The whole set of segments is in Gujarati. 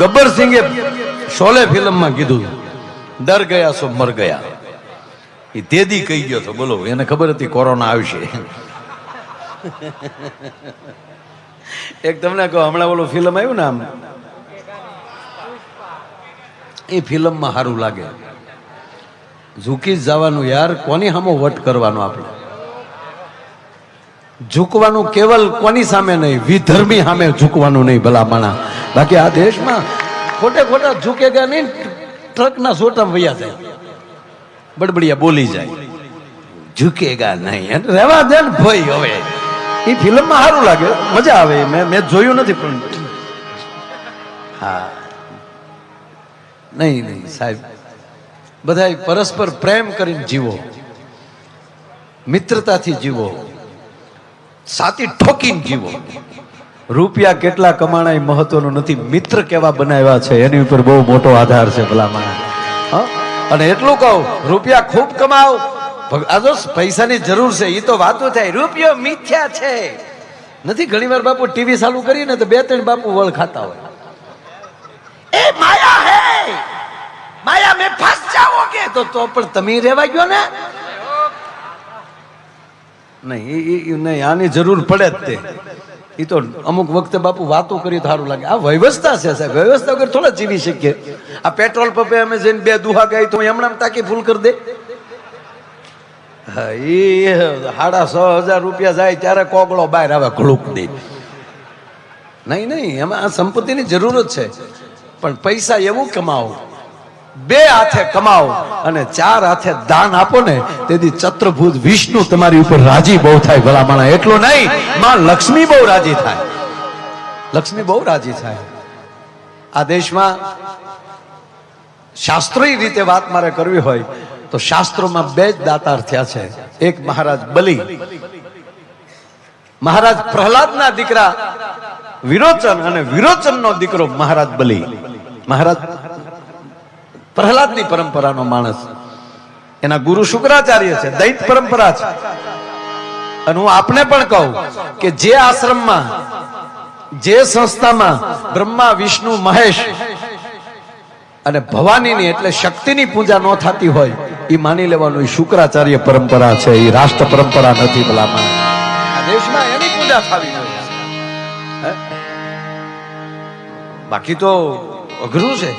ગબ્બર સિંઘે શોલે ફિલ્મમાં કીધું, ડર ગયા સો મર ગયા. એ તેદી કહી ગયો તો બોલો, એને ખબર હતી કોરોના આવશે. એક તમને કહો, હમણાં ઓલું ફિલ્મ આવ્યું ને આમ, એ ફિલ્મમાં સારું લાગે. ઝૂકી જવાનું યાર, કોની સામો વટ કરવાનો આપણે? ઝૂકવાનું કેવલ કોની સામે નહીં? વિધર્મી સામે ઝૂકવાનું નહીં ભલા માણા બાકી આ દેશમાં ખોટે ખોટા ઝૂકેગા નહીં, ટ્રકના સોટા વૈયા જાય. બડબડિયા બોલી જાય. ઝૂકેગા નહીં. રહેવા દે ને ભાઈ હવે. એ ફિલ્મમાં સારું લાગે. મજા આવે. મેં મેં જોયું નથી, પણ હા. નહીં નહીં, સાહેબ. બધા પરસ્પર પ્રેમ કરીને જીવો. મિત્રતાથી જીવો. સાથી ઠોકીને જીવો. રૂપિયા કેટલા કમાણા એ મહત્વનું નથી. મિત્ર કેવા બનાવ્યા છે? એની ઉપર બહુ મોટો આધાર છે ભલા માણસ હા? અને એટલું કહું, રૂપિયા ખૂબ કમાવ. ભગ- આ જો પૈસાની જરૂર છે એ તો વાતો થાય. રૂપિયો મિથ્યા છે. નથી, ઘણીવાર બાપુ ટીવી ચાલુ કરીને તો બે ત્રણ બાપુ વળ ખાતા હોય. એ માયા હે! માયા મેં ફસ જાઓગે તો તો પણ તમે રહેવા ગયો ને? નહીં નહીં, આની જરૂર પડે જ તે. એ તો અમુક વખતે બાપુ વાતો કરી સારું લાગે. આ વ્યવસ્થા છે સાહેબ. વ્યવસ્થા વગર થોડા જીવી શકીએ. આ પેટ્રોલ પંપે અમે જઈને બે દુહા ગાય તો એમણામ તાકી ફૂલ કરી દે. હા એ સાડા છ હજાર રૂપિયા જાય ત્યારે કોગળો બહાર આવે, ઘડુક દે. નહીં નહીં, એમાં આ સંપત્તિની જરૂર જ છે. પણ પૈસા એવું કમાવો. બે હાથે કમાવો અને ચાર હાથે દાન આપો ને, તેથી ચત્રભૂત વિષ્ણુ તમારી ઉપર રાજી બહુ થાય ભલામણા. એટલું નહીં, માં લક્ષ્મી બહુ રાજી થાય. લક્ષ્મી બહુ રાજી થાય. આ દેશમાં શાસ્ત્રીય રીતે વાત મારે કરવી હોય, તો શાસ્ત્રોમાં બે જ દાતાર થયા છે. એક મહારાજ બલિ. મહારાજ પ્રહલાદના દીકરા વિરોચન અને વિરોચનનો દીકરો મહારાજ બલિ. મહારાજ પ્રહલાદની પરંપરાનો માણસ. એના ગુરુ શુક્રાચાર્ય છે, દૈત પરંપરા છે. અને હું આપને પણ કહું કે જે આશ્રમમાં, જે સંસ્થામાં બ્રહ્મા, વિષ્ણુ, મહેશ અને ભવાનીની એટલે શક્તિની પૂજા ન થતી હોય, એ માની લેવાનું શુક્રાચાર્ય પરંપરા છે, એ રાષ્ટ્ર પરંપરા નથી ભલામાં દેશમાં એની પૂજા થવી બાકી તો અઘરું છે.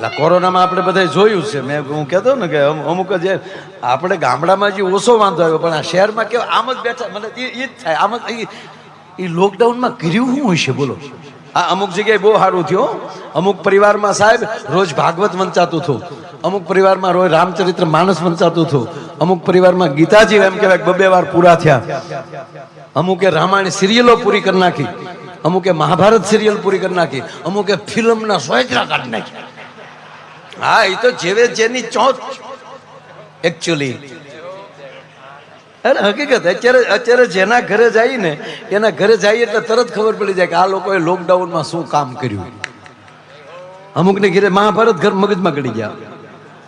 એટલે કોરોનામાં આપણે બધા જોયું છે. મેં હું કહેતો ને કે અમ- અમુક જે આપણે ગામડામાં જે ઓછો વાંધો આવ્યો, પણ આ શહેરમાં કેવો આમ જ બેઠા, મને એ જ થાય, આમ જ એ લોકડાઉનમાં કર્યું શું હશે બોલો? આ અમુક જગ્યાએ બહુ સારું થયું અમુક પરિવારમાં સાહેબ રોજ ભાગવત વંચાતું હતું. અમુક પરિવારમાં રોજ રામચરિત્ર માનસ વંચાતું હતું. અમુક પરિવારમાં ગીતાજી એમ કહેવાય બબે વાર પૂરા થયા. અમુકે રામાયણ સિરિયલો પૂરી કરી નાખી. અમુકે મહાભારત સિરિયલ પૂરી કરી નાખી. અમુકે ફિલ્મના સોયત્રા કાઢી નાખી હા એ તો જેવે જેની ચોંચ. એકચ્યુઅલી અરે હકીકત, અત્યારે અત્યારે જેના ઘરે જાય ને એના ઘરે જાય એટલે તરત ખબર પડી જાય કે આ લોકોએ લોકડાઉનમાં શું કામ કર્યું. અમુકને ઘરે મહાભારત ઘર મગજમાં ગળી ગયા.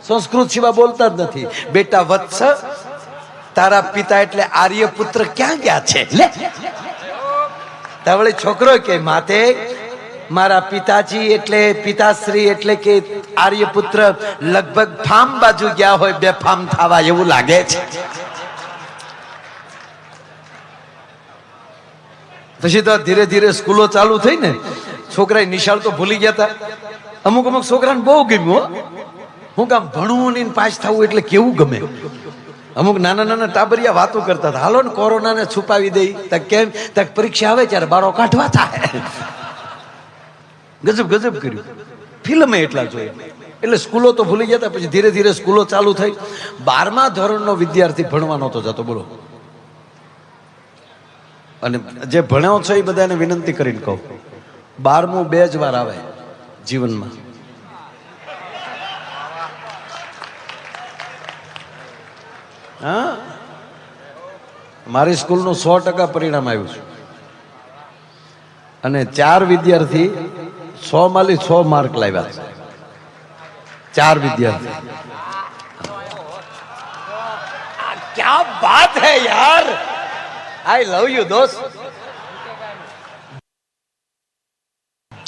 સંસ્કૃત સિવાય બોલતા જ નથી. બેટા વત્સ, તારા પિતા એટલે આર્યપુત્ર ક્યાં ગયા છે? લે. તાવળી છોકરો કે માતે મારા પિતાજી એટલે પિતાશ્રી એટલે કે આર્યપુત્ર લગભગ ફામ બાજુ ગયા હોય બે ફામ થવા એવું લાગે છે. પછી તો ધીરે ધીરે સ્કૂલો ચાલુ થઈ ને છોકરા નિશાળ તો ભૂલી ગયા હતા અમુક અમુક છોકરાને બહુ ગમ્યું હો. કામ ભણવું નહીં પાસ થવું એટલે કેવું ગમે? અમુક નાના નાના ટાબરિયા વાતો કરતા હતા. હાલો ને કોરોનાને છુપાવી દઈ. તક કેમ? તક પરીક્ષા આવે ત્યારે બારો કાઢવા થાય. ગજબ ગજબ કર્યું. ફિલ્મે એટલા જોયા. એટલે સ્કૂલો તો ભૂલી હતા, પછી ધીરે ધીરે સ્કૂલો ચાલુ થઈ. બારમા ધોરણનો વિદ્યાર્થી ભણવા નહોતો જતો, બોલો. અને જે ભણ્યો છો એ બધાને વિનંતી કરીને કહું. બારમું બે જ વાર આવે જીવનમાં. હા? મારી સ્કૂલનું સો ટકા પરિણામ આવ્યું છે. અને ચાર વિદ્યાર્થી સો માલી સો માર્ક લાવ્યા છે. ચાર વિદ્યાર્થી ક્યા બાત હે યાર? આઈ લવ યુ દોસ્ત.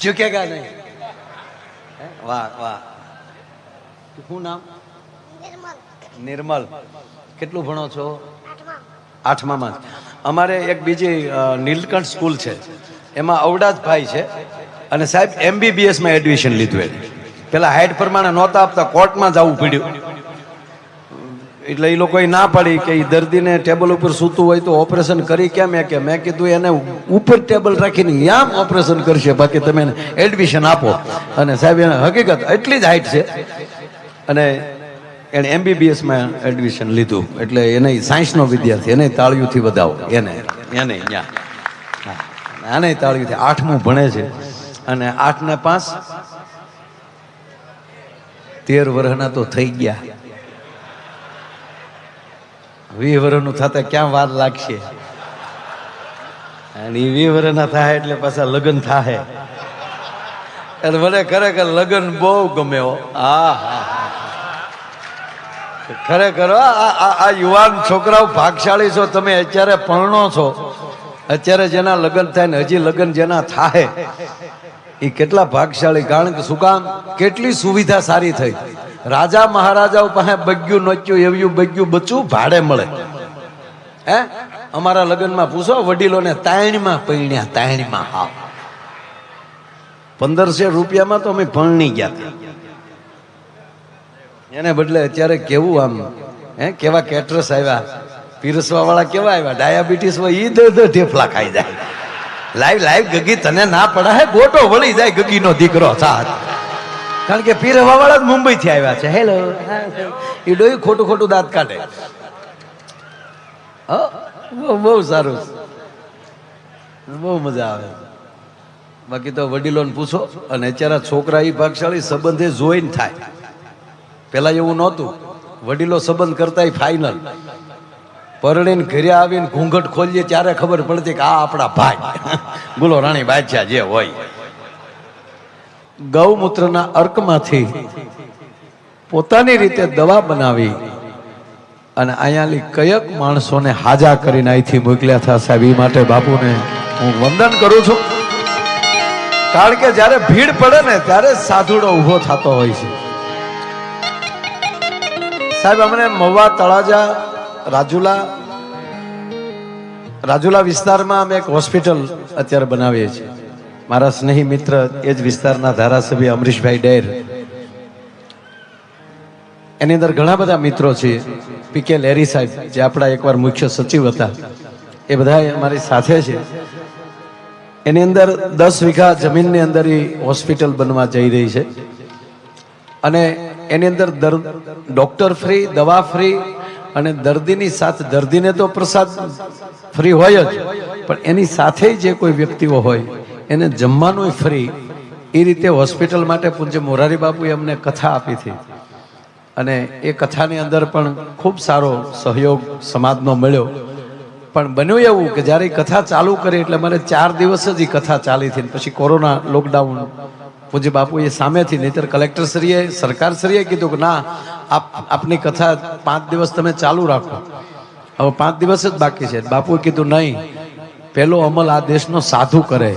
ઝુકેગા નહીં વાહ વાહ. શું નામ? નિર્મલ. કેટલું ભણો છો? આઠમામાં. અમારે એક બીજી નીલકંઠ સ્કૂલ છે. એમાં અવડાજ ભાઈ છે. અને સાહેબ એમબીબીએસમાં એડમિશન લીધું એને. પેલા હાઈટ પ્રમાણે નહોતા આપતા, કોર્ટમાં જવું પડ્યું. એટલે એ લોકોએ ના પાડી કે એ દર્દીને ટેબલ ઉપર સૂતું હોય તો ઓપરેશન કરી કેમ? એ કે, મેં કીધું એને ઉપર ટેબલ રાખીને યામ ઓપરેશન કરશે, બાકી તમે એને એડમિશન આપો. અને સાહેબ, એને હકીકત એટલી જ હાઈટ છે. અને એણે એમબીબીએસમાં એડમિશન લીધું. એટલે એને સાયન્સનો વિદ્યાર્થી, એને તાળીઓથી વધાવો. એને. એને આને તાળીઓથી આઠમું ભણે છે. અને આઠ ને પાંચ? તેર વર્ષના તો થઈ ગયા. વીસ વર્ષનું થતા ક્યાં વાર લાગશે? અને વીસ વર્ષના થાય એટલે પાછા લગ્ન થાય એટલે મને ખરેખર લગ્ન બહુ ગમે હો. હા. ખરેખર આ યુવાન છોકરાઓ ભાગશાળી છો, તમે અત્યારે પરણો છો. અત્યારે જેના લગ્ન થાય ને હજી લગ્ન જેના થાય એ કેટલા ભાગશાળી કારણ કે શું કામ કેટલી સુવિધા સારી થઈ. રાજા મહારાજાઓ પાસે બગ્યું નચ્યું એવું બગ્યું બચ્યું ભાડે મળે. હે? અમારા લગ્નમાં પૂછો, વડીલોને તાયણમાં પૈણ્યા, તાયણમાં હા પંદરસો રૂપિયામાં તો અમે ભણની ગયા હતા. એને બદલે અત્યારે કેવું આમ, હે? કેવા કેટરસ આવ્યા? પીરસવા વાળા કેવા આવ્યા? ડાયાબિટીસ હોય એ દર ઢેફલા ખાઈ જાય. લાઈવ લાઈવ, ગગી, તને ના પડાય ગોટો વળી જાય ગગીનો દીકરો સાથ. કારણ કે પીરવા વાળા જ મુંબઈ થી આવ્યા છે. હેલો એ ડોઈ ખોટું ખોટું દાંત કાઢે. બહુ સારું. બહુ મજા આવે. બાકી તો વડીલોને પૂછો અને અત્યારે છોકરા એ ભાગશાળી સંબંધે જોઈને થાય. પેલા એવું નહોતું. વડીલો સંબંધ કરતા ફાઇનલ પરણીને ઘરે આવીને ઘૂંઘટ ખોલીએ ત્યારે ખબર પડતી કે આ આપણા ભાઈ. બોલો, રાણી બાદશાહ જે હોય. ગૌમૂત્રના અર્કમાંથી પોતાની રીતે દવા બનાવી અને અહીંયાની કયક માણસોને હાજા કરીને અહીંથી મોકલ્યા હતા સાહેબ. એ માટે બાપુને હું વંદન કરું છું. કારણ કે જ્યારે ભીડ પડે ને ત્યારે સાધુડો ઊભો થતો હોય છે. સાહેબ, અમને મવા તળાજા રાજુલા રાજુલા વિસ્તારમાં અમે એક હોસ્પિટલ અત્યારે બનાવીએ છીએ. મારા સ્નેહી મિત્ર એ જ વિસ્તારના ધારાસભ્ય અમરીશભાઈ ડેર. એની અંદર ઘણા બધા મિત્રો છે પીકે લેરી સાહેબ, જે આપણા એકવાર મુખ્ય સચિવ હતા. એ બધા અમારી સાથે છે. એની અંદર દસ વીઘા જમીનની અંદર એ હોસ્પિટલ બનવા જઈ રહી છે. અને એની અંદર દર, ડોક્ટર ફ્રી, દવા ફ્રી અને દર્દીની સાથે, દર્દીને તો પ્રસાદ ફ્રી હોય જ. પણ એની સાથે જે કોઈ વ્યક્તિઓ હોય, એને જમવાનું ફ્રી, એ રીતે હોસ્પિટલ માટે પૂજ્ય મોરારી બાપુએ અમને કથા આપી હતી. અને એ કથાની અંદર પણ ખૂબ સારો સહયોગ સમાજનો મળ્યો. પણ બન્યું એવું કે જ્યારે કથા ચાલુ કરી એટલે મને ચાર દિવસ જ એ કથા ચાલી હતી પછી કોરોના લોકડાઉન પૂજ્ય બાપુએ સામેથી, નહીતર કલેક્ટરશ્રીએ સરકારશ્રીએ કીધું કે ના, આપ, આપની કથા પાંચ દિવસ તમે ચાલુ રાખો. હવે પાંચ દિવસ જ બાકી છે. બાપુએ કીધું નહીં, પહેલો અમલ આ દેશનો સાધુ કરે,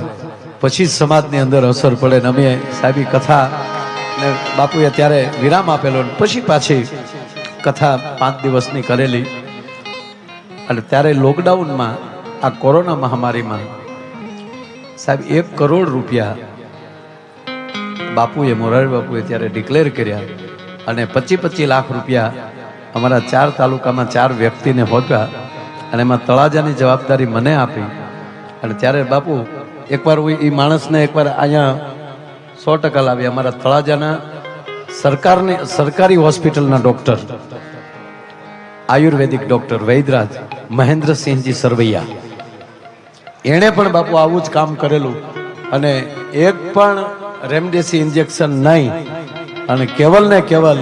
પછી સમાજની અંદર અસર પડે ને અમે સાહેબ કથા ને બાપુએ ત્યારે વિરામ આપેલો પછી પાછી કથા પાંચ દિવસની કરેલી. અને ત્યારે લોકડાઉનમાં આ કોરોના મહામારીમાં સાહેબ એક કરોડ રૂપિયા બાપુએ, મોરારી બાપુએ ત્યારે ડિક્લેર કર્યા અને પચીસ પચીસ લાખ રૂપિયા અમારા ચાર તાલુકામાં ચાર વ્યક્તિને હોપ્યા અને એમાં તળાજાની જવાબદારી મને આપી. અને ત્યારે બાપુ, એકવાર એ માણસને એકવાર અહીંયા સો ટકા લાવી. અમારા તળાજાના સરકારની, સરકારી હોસ્પિટલના ડૉક્ટર આયુર્વેદિક ડૉક્ટર વૈદરાજ મહેન્દ્રસિંહજી સરવૈયા. એણે પણ બાપુ આવું જ કામ કરેલું અને એક પણ રેમડેસી ઇન્જેક્શન નહીં અને કેવલ ને કેવલ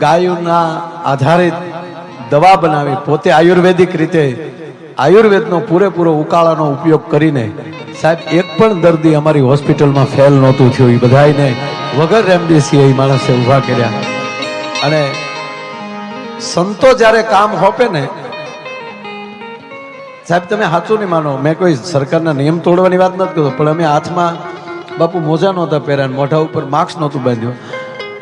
ગાયોના આધારિત દવા બનાવી પોતે આયુર્વેદિક રીતે આયુર્વેદનો પૂરેપૂરો ઉકાળાનો ઉપયોગ કરીને સાહેબ, એક પણ દર્દી અમારી હોસ્પિટલમાં ફેલ નહોતું થયું. એ બધાને વગર રેમડેસી એ માણસે ઊભા કર્યા. અને સંતો જ્યારે કામ હોપે ને, સાહેબ તમે સાચું નહીં માનો. મેં કોઈ સરકારના નિયમ તોડવાની વાત નથી કરતો પણ અમે હાથમાં બાપુ મોજા નહોતા પહેર્યા મોઢા ઉપર માસ્ક નહોતું બાંધ્યું.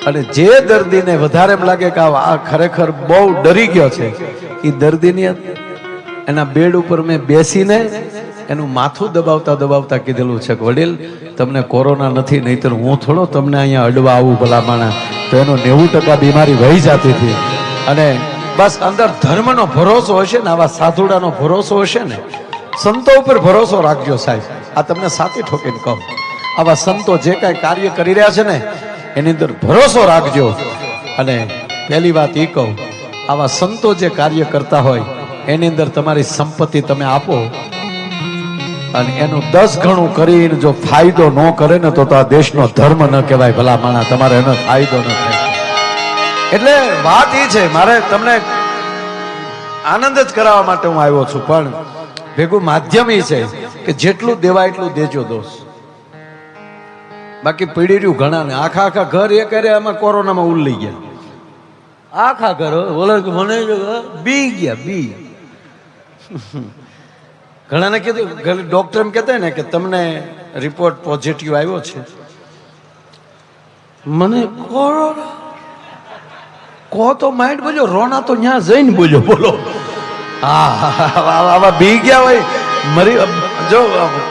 અને જે દર્દીને વધારે એમ લાગે કે આ ખરેખર બહુ ડરી ગયો છે, એ દર્દીની એના બેડ ઉપર મેં બેસીને એનું માથું દબાવતા દબાવતા કીધેલું છે કે, વડીલ, તમને કોરોના નથી, નહીતર હું થોડો તમને અહીંયા અડવા આવું ભલા માણા તો એનો નેવું ટકા બીમારી વહી જતી હતી. અને બસ અંદર ધર્મનો ભરોસો હશે ને, આવા સાધુડાનો ભરોસો હશે ને, સંતો ઉપર ભરોસો રાખજો સાહેબ. આ તમને સાચી ઠોકીને કહું. આવા સંતો જે કાંઈ કાર્ય કરી રહ્યા છે ને, એની અંદર ભરોસો રાખજો. અને પહેલી વાત એ કહું, આવા સંતો જે કાર્ય કરતા હોય, એની અંદર તમારી સંપત્તિ તમે આપો. અને એનું દસ ગણું કરીને જો ફાયદો ન કરે ને, તો તો આ દેશનો ધર્મ ન કહેવાય ભલા માણા, તમારે એનો ફાયદો ન થાય. એટલે વાત એ છે, મારે તમને આનંદ જ કરાવવા માટે હું આવ્યો છું, પણ ભેગું માધ્યમ એ છે કે જેટલું દેવાય એટલું દેજો દોસ્ત બાકી પીડી રહ્યું ઘણા ને આખા આખા ઘર એ કરે એમાં કોરોનામાં ઉલ્લી ગયા. આખા ઘર બોલે મને બી ગયા, બી. ઘણાને કીધું ડોક્ટર એમ કહેતા ને કે તમને રિપોર્ટ પોઝિટિવ આવ્યો છે. મને કોરોના કહો તો માઇન્ડ બોલ્યો, રોના તો ત્યાં જઈને બોલ્યો, બોલો. હા આવા બી ગયા હોય. મરી, જો